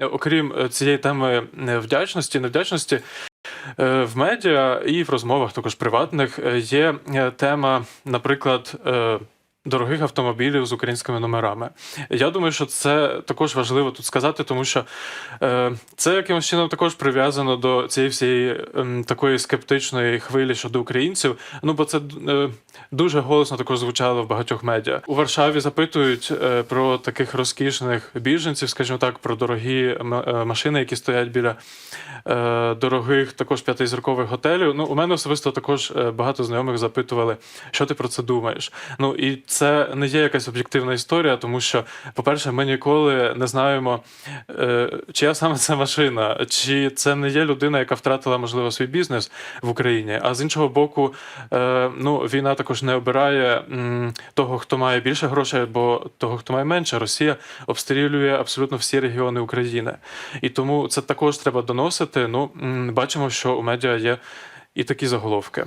Е, Окрім е, цієї теми вдячності, невдячності, е, в медіа і в розмовах також приватних є тема, наприклад, дорогих автомобілів з українськими номерами. Я думаю, що це також важливо тут сказати, тому що е, це якимось чином також прив'язано до цієї всієї ем, такої скептичної хвилі щодо українців. Ну бо це е, дуже голосно також звучало в багатьох медіа. У Варшаві запитують е, про таких розкішних біженців, скажімо так, про дорогі е, машини, які стоять біля е, дорогих також п'ятизіркових готелів. Ну, у мене особисто також е, багато знайомих запитували, що ти про це думаєш. Ну і це не є якась об'єктивна історія, тому що, по-перше, ми ніколи не знаємо, е, чия саме це машина, чи це не є людина, яка втратила можливо свій бізнес в Україні. А з іншого боку, е, ну війна також не обирає того, хто має більше грошей, або того, хто має менше. Росія обстрілює абсолютно всі регіони України. І тому це також треба доносити. Ну бачимо, що у медіа є і такі заголовки.